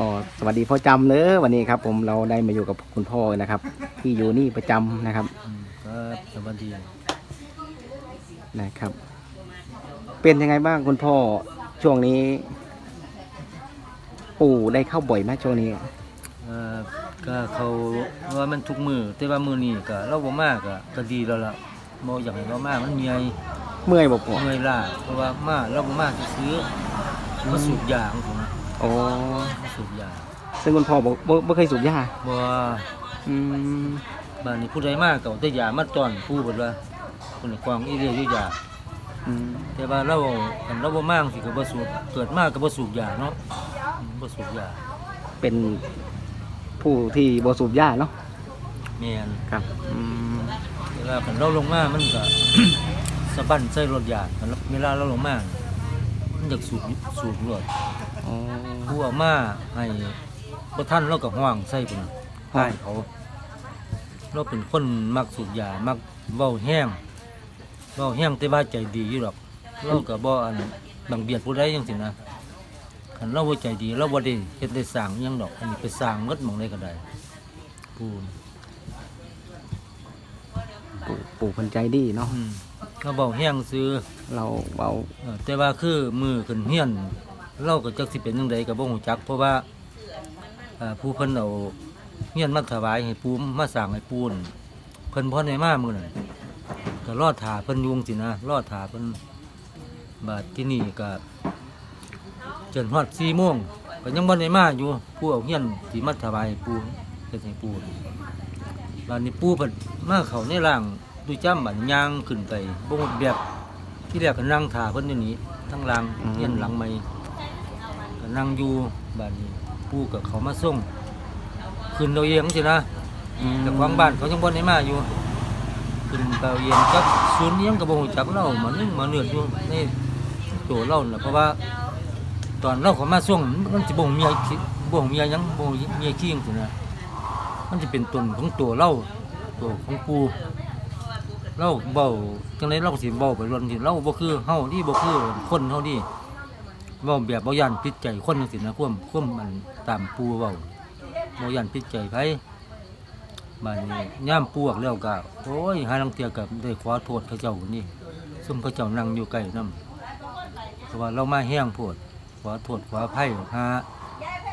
ก็สวัสดีพ่อจำเนอะวันนี้ครับ ผมเราได้มาอยู่กับคุณพ่อนะครับ ที่อยู่นี่ประจำนะครับอืมครับสวัสดีนะครับ เป็นยังไงบ้างคุณพ่อช่วงนี้ ปู่ได้เข้าบ่อยไหมช่วงนี้เอ่อก็เขาว่ามันทุกมือแต่ว่ามือนี้ก็เราบ่มากก็ก็ดีแล้วล่ะบ่อยากให้เรามากมันเมียเมื่อยบอกปู่เมื่อยล้าเพราะว่ามาเราบ่มาซื้อๆมาสูบยาของผม โอ้มาสูบยาซึ่งคุณพ่อบอกบ่ไม่เคยสูบยาบ่อืมบ้านนี้ผู้ใดมาก็เอาแต่ยามาต้อนผู้เบิดว่าคนนี้กองอีเรียอยู่ยาอืมแต่ว่าเราคันเราบ่มากสิก็บ่สูบเกิดมาก็บ่สูบยาเนาะอืมบ่สูบยาเป็นผู้ที่บสูบยาเนาะแม่นครับอืมเวลาคันเราลงมามันก็ สะบั้นใส่รถยานคันเวลาเราลงมามันอยากสูบสูบรถ อ๋อ ผู้เอามาให้บ่ท่านเราก็ห่วงใส่พุ่นน่ะให้เขา เราเป็นคนมักสูบยามักเว้าแห้งเว้าแห้งแต่ว่าใจดีอยู่หรอกเราก็บ่อันบังเบียดผู้ใดจังซี่นะคันเราบ่ใจดีเราบ่ได้เฮ็ดได้สร้างอิหยังดอกอันนี้ไปสร้างหมดหม่องใดก็ได้ปูนปู่ปู่คนใจดีเนาะอืมเราเว้าแห้งซื้อ เราเบาเออแต่ว่าคือมือขึ้นเฮียน เราก็จักสิเป็นจังไดก็บ่ฮู้จัก เพราะว่าผู้เพิ่นเอาเฮียนมาถวายให้ปูมาสร้างให้ปูนเพิ่นบ่ได้มามือนั้นก็รอถาเพิ่นยุงสินะรอดถาเพิ่นบาดที่นี่ก็จนฮอด4โมงก็ยังบ่ได้มาอยู่ผู้เอาเฮียนที่มาถวายให้ปูเฮ็ดให้ปูบาดนี้ปูเพิ่นมาเข้าในร่างดูจ้ำบัดย่างขึ้นไปบ่หมดแบบที่แรกก็นั่งถาเพิ่นอยู่นี่ทั้งหลังเฮียนหลังไม่ นั่งอยู่บ้านนี้ปู่กับเขามาส่งขึ้นเราเองสินะอืมแต่ของบ้านเขายังบ่ได้มาอยู่ขึ้นเตาเย็นกับศูนย์เลี้ยงกับบ่ฮู้จักเรามานึ่งมาเนือดอยู่ในตัวเราน่ะเพราะว่า ตอนเราเขามาส่งมันสิบ่ฮู้เมียขี้บ่ฮู้เมียหยังบ่ฮู้เมียขี้จังซี่นะมันจะเป็นตนของตัวเราตัวของปู่เราเบาจังไดเราก็สิเบาไปรวนที่เราบ่คือเฮาที่บ่คือคนเฮานี่ เว้าแบบบ่ย่านปิดใจคนจังซี่นะความความมันตามปูเว้าบ่ย่านปิดใจไผบัดนี้ย่ามปวกแล้วก็โอ้ยหาลังเตียก็ได้ขอโทษพระเจ้านี่ซุมพระเจ้านั่งอยู่ใกล้นํเพราะว่าเรามาแห้งโพดขอโทษขออภัยหา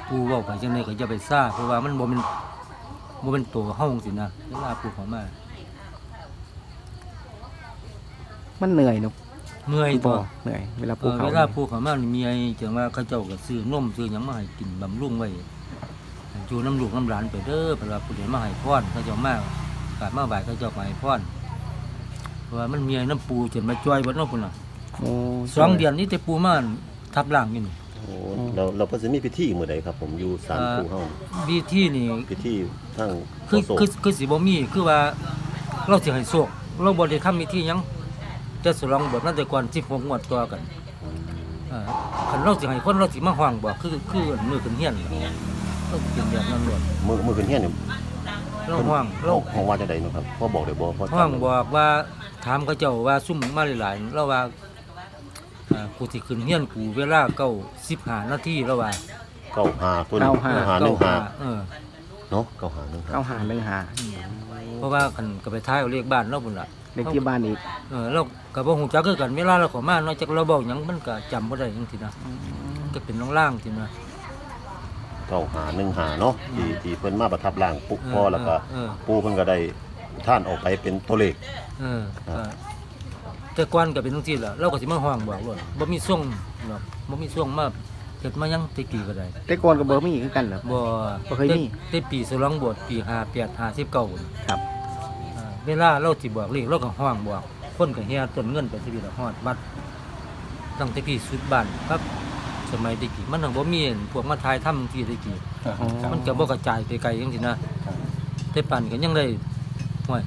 ปูเว้าไปจังไดก็อย่าไปซ่าเพราะว่ามันบ่แม่นบ่เป็นตัวเฮาจังซี่นะเวลาปูเข้ามามันเหนื่อยเนาะ เมื่อยคุณตัพ่อวเหนื่อยเวลาเอปูอเขาเวลาผูกเขามานี่มีไอ้จังว่าเขาเจ้าก็ซื้อนมซื้อหยังมาให้กินบำรุงไว้อยู่น้ำลูกน้ำหลานไปเด้อเพราะว่าผู้ใดมาให้พรเขาเจ้ามากกาดมาบ่ายเขาเจ้ามาให้พรเพราะว่ามันมีไอ้น้ำปูจนมาจ้อยเบดเนาะพุ่นน่ะโอ้สองเดือนนี้แต่ปูมาทับล่างอยู่นี่ โอ้เราเราก็จะมีพิธีมื้อใดครับ ผมอยู่ศาลปู่เฮาวิธีนี่ พิธีทั้งคือโศกคือคือสิบ่มีคือว่าเราสิให้โชคเราบ่ได้ทำวิธีหยัง จะสลองบทนั้นแต่ก่อน16งวดต่อกันเอ่อคันเราสิให้คนเราสิมาห้องบ่คือคือมือขึ้นเฮียนเราสิเป็นแบบนั้นหมดมื้อมื้อคืนเฮียนนี่เราห้องเราเราของว่าจังไดเนาะครับพ่อบอกได้บ่พ่อห้องบอกว่าถามเขาเจ้าว่าซุ่มมาหลายๆเราว่าอ่ากูสิขึ้นเฮียนกูเวลาเก้าสิบห้านาทีเราว่าเก้าหาตัวนี้เก้าห้าหาหนึ่งหาเออเนาะเก้าหาหนึ่งหาเก้าหาหนึ่งหาเพราะว่าคันก็ไปท้ายเอาเลขบ้านเราพุ่นล่ะ เด็กที่บ้านอีกเออเราก็บ่ฮู้จักคือกันเวลาเราเข้ามาเนาะจักเราเว้าหยังมันก็จำบ่ได้จังซี่นะมันก็เป็นล่างๆซี่นะ เก้าหาหนึ่งหาเนาะที่ที่เพิ่นมาประทับร่างปุ๊บพ่อแล้วก็เออ ปู่เพิ่นก็ได้ท่านออกไปเป็นตัวเลข เออก็แต่ก่อนก็เป็นจังซี่ล่ะเราก็สิมาห้องบอกว่าบ่มีส่งหรอกบ่มีส่งมาเฮ็ดมายังแตะกี้ก็ได้ แต่ก่อนกับเบอร์ไม่อีกคือกันเหรอ บ่บ่เคยมีแต่แต่ปีสลองบวชปี58 59พุ่นครับอ่า เวลาเราสิบอกเลขเราก็ห้องบอกคนก็แห่ต้นเงินไปที่นี่ละฮอดวัดตั้งแต่กี้สุดบ้านครับ สมัยแตะกี้มันทั้งบ่มีพวกมาทายทำที่แตะกี้อ๋อมันก็บ่กระจายไปไกลจังซี่นะแต่ปั่นก็ยังได้ห้วย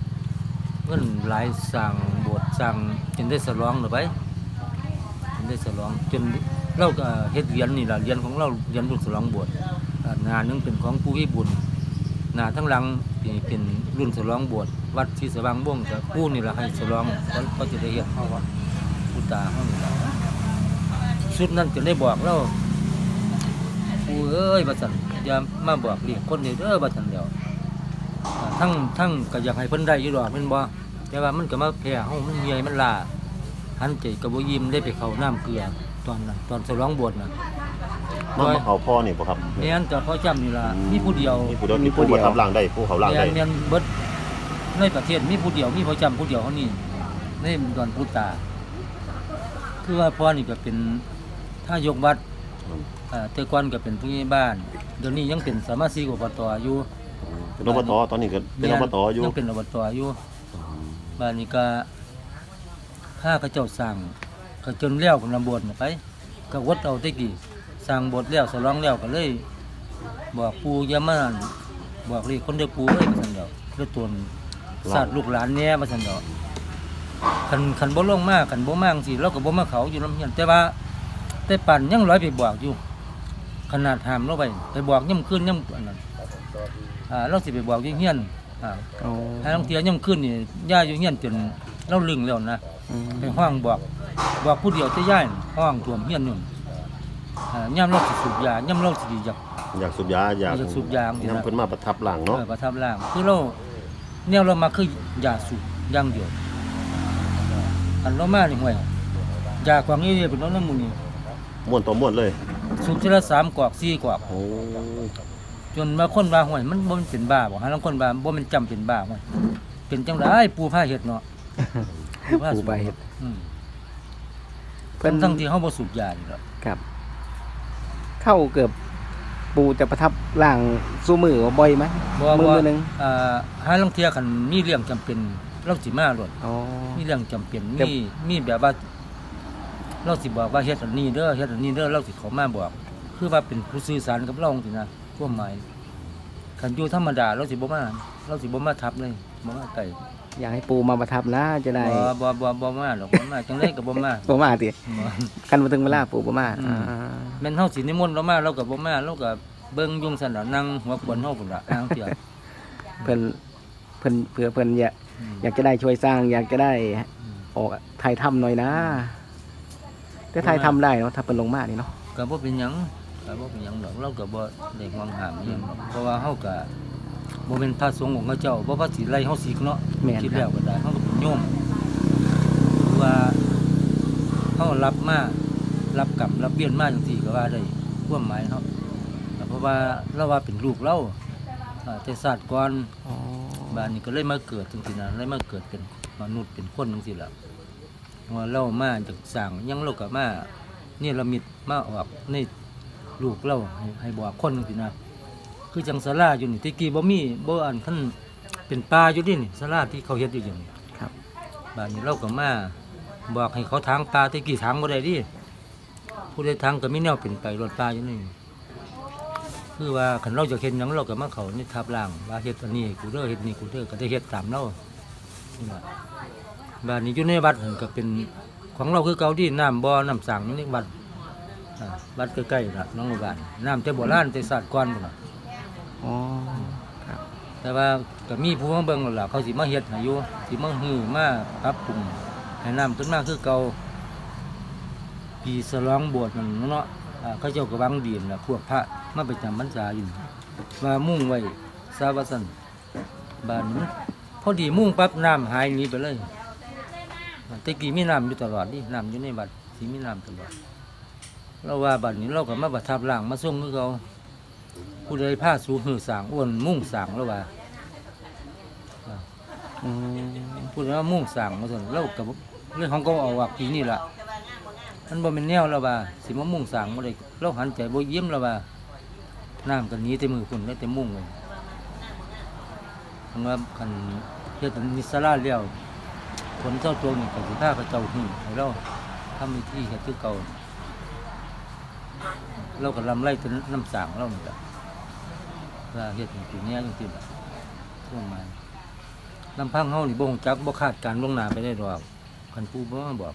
เงินหลายสร้างโบสถ์สร้างจนได้สลองหรือไปจนได้สลองจนเราก็เฮ็ดเหรียญนี่ล่ะเหรียญของเราเหรียญรุ่นสลองโบสถ์อ่าหน้าหนึงเป็นของปู่วิบุญ หน้าทั้งหลังนี่เป็นรุ่นสลองบสถ์วัดศรีสว่างวงศ์ก็ปู่นี่แหละให้สลองก็ก็จะได้เฮ็ดเฮาว่าปู่ตาเฮานี่ละสุดนั้นจะได้บอกเราปู่เอ้อ้ยว่าซั่นอย่ามาบอกเรียกคนเด้อเด้อว่าซั่นเดียวทั้งทั้งก็อยากให้เพิ่นได้อยู่ดอกแม่นบ่แต่ว่ามันก็มาแพ้เฮามันเมียมันลาหันใจก็บ่ยิ้มได้ไปเข้าน้ำเกลือตอนนั้นตอนสลองบวชน่ะ มามาเขาพ่อนี่บ่ครับแม่นแต่พ่อจำนี่ล่ะมีผู้เดียวมีผู้เดียวมีผู้ประทับร่างได้ผู้เขาร่างแม่ได้นแม่นเบิดในประเทศมีผู้เดียวมีพ่อจำผู้เดียวเท่านี้ในดอนพุตา คือว่าพ่อนี่ก็เป็นถ้ายกวัด อืมอ่าแต่ก่อนก็เป็นผู้ใหญ่บ้าน เดี๋ยวนี้ยังเป็นสมาชิกอบตอยู่เป็นอบตตอนนี้ก็เป็นอบตอยู่ยังเป็นอบตอยู่บ้านนี้ก็ข้าพระเจ้าสั่งก็จนเลี้ยวกับลำบนไป ก็วดเอาแตะกี้ สั่งบทแล้วสลองแล้วก็เลย บอกปู่อยามาบอกเลยคนเดียวปู่เอ้ยมาสั่นเดียวเพื่อตวนสัตว์ลูกหลานแหน่มาสั่นเดียวคันคันบ่ลงมากคันบ่มากสิเราก็บ่มาเขาอยู่ลำเฮียนแต่ว่าแต่ปั่นยังร้อยไปบอกอยู่ ขนาดหามเราไปไปบอกย่ำขึ้นย่ำอันนั้นอ่าเราสิไปบอกอยิ่งเฮียนอ่าโอ้ถ้าลางเทียย่ำขึ้นนี่ย่าอยู่เฮียนจนเราลึงแล้วนะอืมไปห้องบอก บอกผู้เดียวจะย่ายน่ะห้องท่วมเฮียนนู่ นอ่าย่ำเราสิสูบยาย่ำเราสิอยาก อยากสูบยาอยากอยากสูบยาจริงๆนำเพิ่นมาประทับร่างเนาะเออประทับร่างคือเราเนี่ยเรามาคือยาสูบอย่างเดียวอันเรามานี่ห่วยยากว่านี้เป็นน้องน้ำมูนี่ม่วนต่อม่วนเลยสูบทีละสามกวากสี่กวาก โอ้จนมาคนว่าห่วยมันบ่แมันเป็นบ้าบ่ฮะลางคนว่าบ่แมันจำเป็นบ้าห่วยเป็นจังไดปูผ้าเฮ็ดเนาะปูไปเฮ็ดอืมเพิ่นทั้งๆที่เฮาบ่สูบยานี่ดอกครับ เข้าเกือบปูจะประทับร่างสู้มือบ่อยไหมบ่มือบ่มือหนึงอ่าหาลางเที่ยคันมีเรื่องจำเป็นเราสิมาโลดอ๋อ มีเรื่องจำเป็นแต่ มีมีแบบว่า เราสิบอกว่าเฮ็ดอันนี้เด้อเฮ็ดอันนี้เด้อเราสิเขามาบอก คือว่าเป็นผู้สื่อสารกับเราสินะความหมายคันอยู่ธรรมดาเราสิบ่มาเราสิบ่มาทับเลยบ่มาไก่ อยากให้ปูมาประทับนะจะได้บ่บ่บ่บ่มาหรอกบ่มาจังไดก็บ่มาบ่มาติบ่กันมาถึงเวลาปูบ่มาอืมอ่าแม่นเฮาสินิมนต์เรามาเราก็บ่มาเราก็เบิ่งยุงซั่นน่ะนั่งหัวขวนเฮาพุ่นล่ะนางเที่ยเพิ่นเพิ่นเผื่อเพิ่นอยากอืมอยากจะได้ช่วยสร้าง อยากจะได้อืมออกถ่ายทำหน่อยนะแต่ถ่ายทำได้เนาะถ้าเพิ่นลงมานี่เนาะก็บ่เป็นหยังก็บ่เป็นหยังดอกเราก็บ่ได้ห่วงห้ามอิหยังดอกเพราะว่าเฮาก็ บ่เป็นพระสงฆ์ของเขาเจ้าบ่ว่าสิไล่เฮาสิกเนาะแม่นคิดคแล้รัวบก็ได้เขาก็เป็นโยมคือว่าเขารับมารับกรรมรับเบี้ยนมาจังซี่ก็ว่าได้ความหมายเขาแต่เพราะว่าเราว่าเป็นลูกเราอ่าแต่ศาสตร์ก่อนอ๋อ บ้านนี้ก็เลยมาเกิดจังซี่นะเลยมาเกิดเป็นมนุษย์เป็นคนจังซี่ล่ะว่าเรามาจากสร้างหยังเราก็มาเนี่ยเรามิดมาออกในลูกเราให้ให้บอกคนจังซี่นะ คือจังศาลาอยู่นี่ที่กี้บ่มีบ่อันท่านเป็นป่าอยู่ดินี่ศาลาที่เขาเฮ็ดอยู่อย่างนี้ครับ บ้านนี้เราก็มาบอกให้เขาทางปลาแตะกี้ทางบ่ได้ดิผู้ใดทางก็มีแนวเป็นไปรถปลาอยู่นี่คือว่าคันเราจะเห็นหยังเราก็มาเขานี่ทับล่างว่าเฮ็ดอันนี้กูเด้อเฮ็ดนี่กูเด้อก็ได้เฮ็ดตามเรานี่ล่ะบ้านนี้อยู่ในวัดนั่นก็เป็นของเราคือเก่าที่น้ำบ่อน้ำสั่งอยู่ในวัดอ่าวัดใกล้ๆน่ะน้องหมู่บ้านน้ำแต่โบราณแต่ศาสตร์ก่อนพุ่นน่ะ อ๋อครับ แต่ว่าก็มีผู้มาเบิ่งแล้วล่ะเขาสิมาเฮ็ดให้อยู่สิมาฮือมาปรับปรุงให้น้ำขึ้นมาคือเก่าปีสลองบวชนั่นเนาะอ่าเขาเจ้าก็วางดีนล่ะพวกพระมาไปจำพรรษาอยู่ว่ามุ่งไว้ซาว่าซั่นบ้านนี้พอดีมุ่งปั๊บน้ำหายหนีไปเลยแตะกี้มีน้ำอยู่ตลอดนี่น้ำอยู่ในบัดสิมีน้ำตลอดเราว่าบัดนี้เราก็มาประทับร่างมาส่งคือเขา ผู้ใดผ้าสูงหือสางอ้วนมุ่งสางแล้วว่าอืมผู้ใดว่ามุ่งสางมาส่วนเรากับเรื่องของก็เอาว่าปีนี่ล่ะมันบ่เป็นแนวแล้วว่าสิมามุ่งสางบ่ได้เราหันใจบ่เยี่ยมแล้วว่าน้ำกันนี้แต่มือคุณได้แต่มุ่งเลยเพราะว่ากันเฮ็ดนิสลาแล้วคนเจ้าตัวนี่ก็สิพาเขาเจ้าหื้อให้เราทำวิธีเฮ็ดคือเก่าเราก็ลำไล่จนน้ำสางเรานี่ล่ะ ว่าเฮ็ดให้ปีนี้จังซี่ล่ะช่วงมาลำพังเฮานี่บ่ฮู้จักบ่คาดการณ์ล่วงหน้าไปได้ดอกคันผู้บ่มาบอก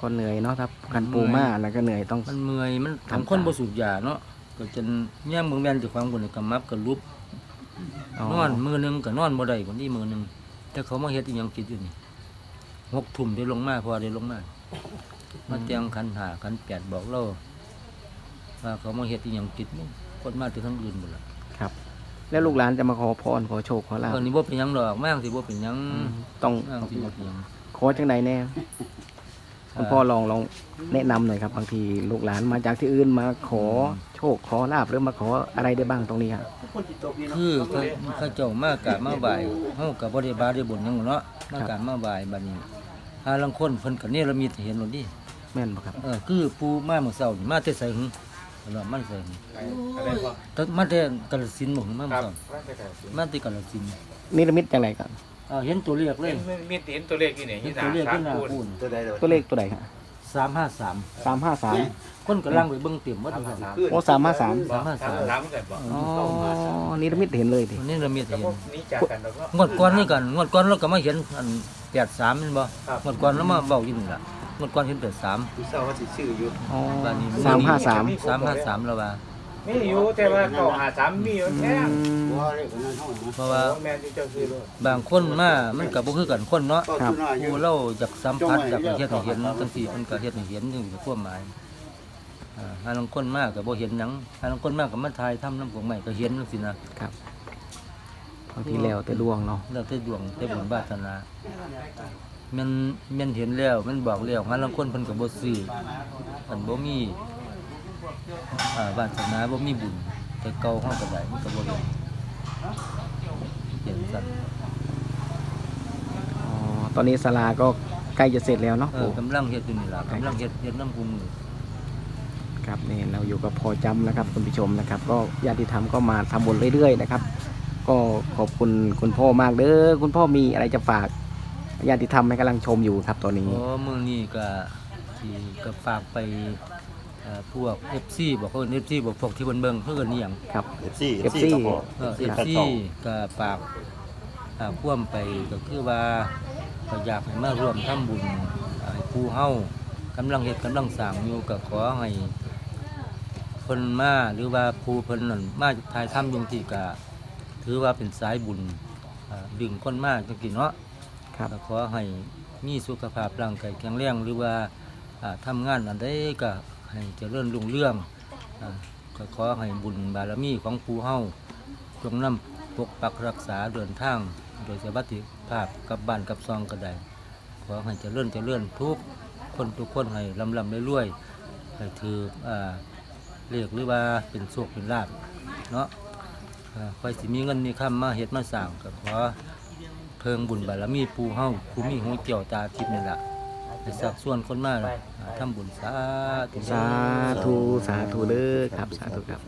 ก็เหนื่อยเนาะครับกันปูมาแล้วก็เหนื่อยต้องมันเมื่อยมันทำทำคนบ่สูบยาเนาะก็จนย่ามเบิ่งแม่นเจ้าของบ่นี่ก็มับก็ลุบอ๋อนอนมื้อหนึงก็นอนบ่ได้คนนี้มื้อหนึงแต่เขามาเฮ็ดอีหยังผิดอยู่นี่หกทุ่มได้ลงมาพอได้ลงมามาเตียงขันหาขันแปดบอกเรา ว่าเขามาเฮ็ดอีหยังติดมึงคนมาจากทางอื่นหมดละครับ แล้วลูกหลานจะมาขอพรขอโชคขอลาบตอนนี้บ่เป็นหยังดอกแม่งสิบ่เป็นหยังต้องแม่งสิบ่เป็นหยังขอจังใดแน่คุณพ่อลองลองแนะนำหน่อยครับบางทีลูกหลานมาจากที่อื่นมาขอโชคขอลาบหรือมาขออะไรได้บ้างตรงนี้ครับคือเขาเขาเจ้ามากราบมาบ่ายเฮาก็บ่ได้บาได้บุญหยังเนาะมากราบมาบ่ายบัดนี้หาลังคนเพิ่นก็เนรมิตให้เห็นหมดดิแม่นบ่ครับ เออคือผู้มาเมื่อเช้านี่มาแต่ไสหึ แล้วมันไสหึแต่มาแต่กาฬสินธุ์บ่หึมาเมื่อเช้ามาแต่กาฬสินธุ์นิรมิตจังไรครับอ่าเห็นตัวเลขเลยมีเห็นตัวเลขอยู่นี่เห็ที่นสาตัวเลขมสามขึ้นหน้าคูณ ปูนตัวเลขตัวใดครับสามห้าสามสามห้าสาม คนกำลังไปเบิ่งเต็มว่าทุกคนโอ้สามห้าสาม สามห้าสาม สามกันบอกอ๋อนิรมิตเห็นเลยดิวันนี้เรามีแต่เห็นนี่จากกันแล้วก็ งวดก่อนนี่กันงวดก่อนเราก็มาเห็นอันแปดสามแม่นบ่ครับ งวดก่อนเรามาเบาอยู่นี่ล่ะ งวดก่อนเห็นแปดสามผู้เศร้าว่าสิชื่ออยู่อ๋อบ้านนี้สามห้าสามสามห้าสามแล้วว่ามีอยู่แต่ว่าเก่าหาสามมีอยู่อืแค่มเพราะว่าแม่ที่เจ้าคือรู้บางคนมามันก็บ่คือกันคนเนาะครับผู้เราอยากสัมผัสอยากเฮ็ดให้เห็นจังซี่มันก็เฮ็ดให้เห็นจังซี่ความหมายอ่าหาลางคนมากก็บ่เห็นหยังหาลางคนมากก็มาถ่ายทำน้ำของใหม่ก็เห็นจังซี่นะครับบางทีแล้วแต่ดวงเนาะแล้วแต่ดวงแต่บุญบาสนา มันมันเห็นแล้วมันบอกแล้วหาลางคนเพิ่นก็บ่ซื้อมันบ่มีอ่าบาสนาบ่มีบุญ แต่เก่าเฮาก็ได้มันก็บ่เห็นเห็นซั่นอ๋อตอนนี้ศาลาก็ใกล้จะเสร็จแล้วเนาะเออกำลังเฮ็ดอยู่นี่ล่ะกำลังเฮ็ดเฮ็ดน้ำกุมอครับนี่เราอยู่กับพอจำนะครับคุณผู้ชมนะครับ ก็ญาติธรรมก็มาทำบุญเรื่อยๆนะครับ ก็ขอบคุณคุณพ่อมากเด้อคุณพ่อมีอะไรจะฝาก ญาติธรรมให้กำลังชมอยู่ครับตอนนี้ โอ้มื้อนี้ก็ที่ก็ฝากไปเอ่อพวก FC บอกเพิ่น FC บอกพวกที่เบิ่นเบิ่งเพิ่นก็นี่หยังครับ FC FC ครับพ่อเออ FC FC แฟนเก่าก็ฝากอ่าพ่วมไปก็คือว่าก็อยากให้มาร่วมทำบุญอ่าให้ผู้เฮากำลังเฮ็ดกำลังสร้างอยู่ก็ขอให้เพิ่นมาหรือว่าผู้เพิ่นนั่นมาถ่ายทำอยู่ที่ก็ถือว่าเป็นสายบุญอ่าดึงคนมาจังซี่เนาะ ครับ ก็ขอให้มีสุขภาพร่างกายแข็งแรงหรือว่าอ่าทำงานอันใดก็ให้เจริญรุ่งเรืองอ่าก็ขอให้บุญบารมีของปูเฮาจงนำปกปักรักษาเดินทาง โดยสวัสดิภาพกับบ้านกับซองก็ได้ขอให้เจริญเจริญทุกคนทุกคนให้ลำลำรวยๆให้ถืออ่าเรียกหรือว่าเป็นโชคเป็นลาภเนาะอ่าคอยสิมีเงินมีคำมาเฮ็ดมาสร้างก็ขอ เพิงบุญบารมีปูเฮาภูมิหูเกี่ยวตาทิพย์นี่แหละให้สักส่วนคนมากทำบุญสาธุ สาธุ สาธุเลยครับ สาธุครับ